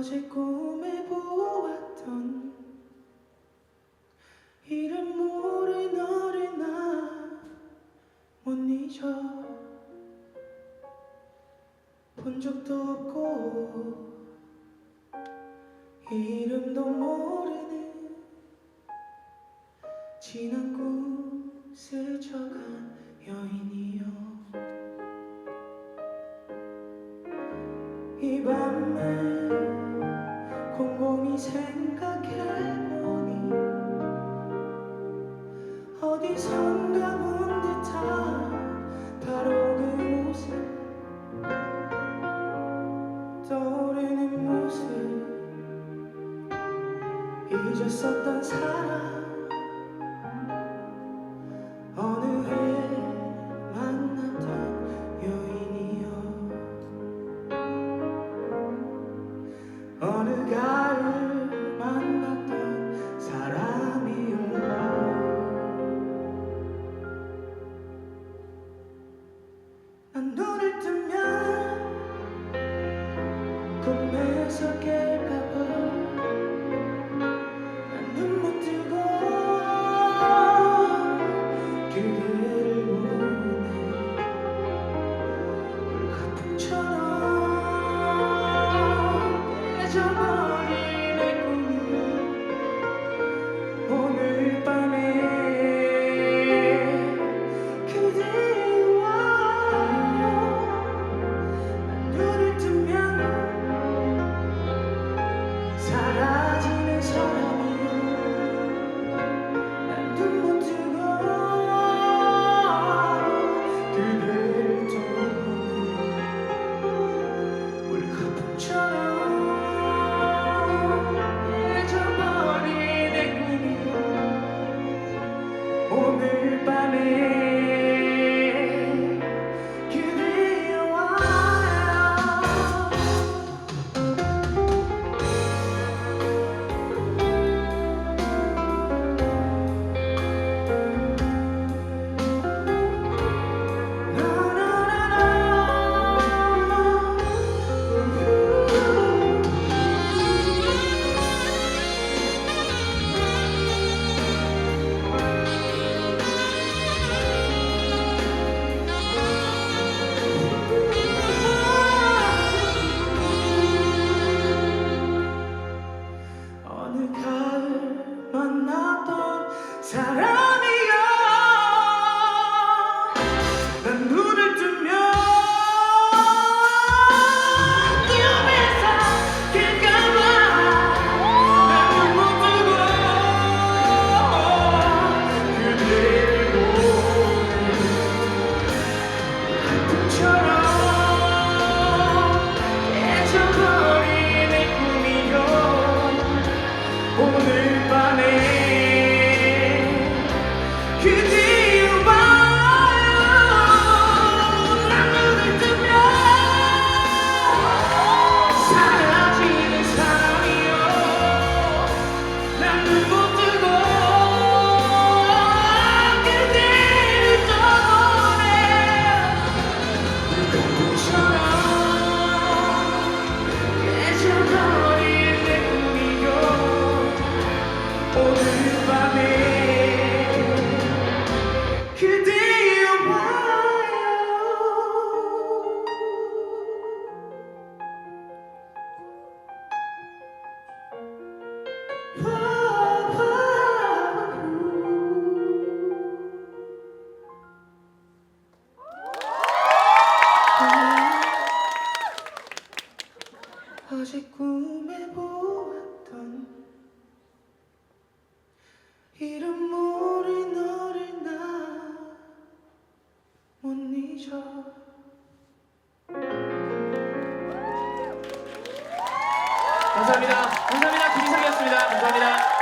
어제 꿈에 보았던 이름 모를 너를 나못 잊어. 본 적도 없고 이름도 모르는 지난 꿈 생각해보니 어디선가 본 듯한 그 모습 떠오르는 모습 잊었었던 사람 어느 해 만났던 여인이여. 어느 가 물거품처럼 깨져버 꿈 어제 꿈에 보았던 이름 모를 너를 나 못 잊어 감사합니다. 감사합니다. 김희성이었습니다. 감사합니다.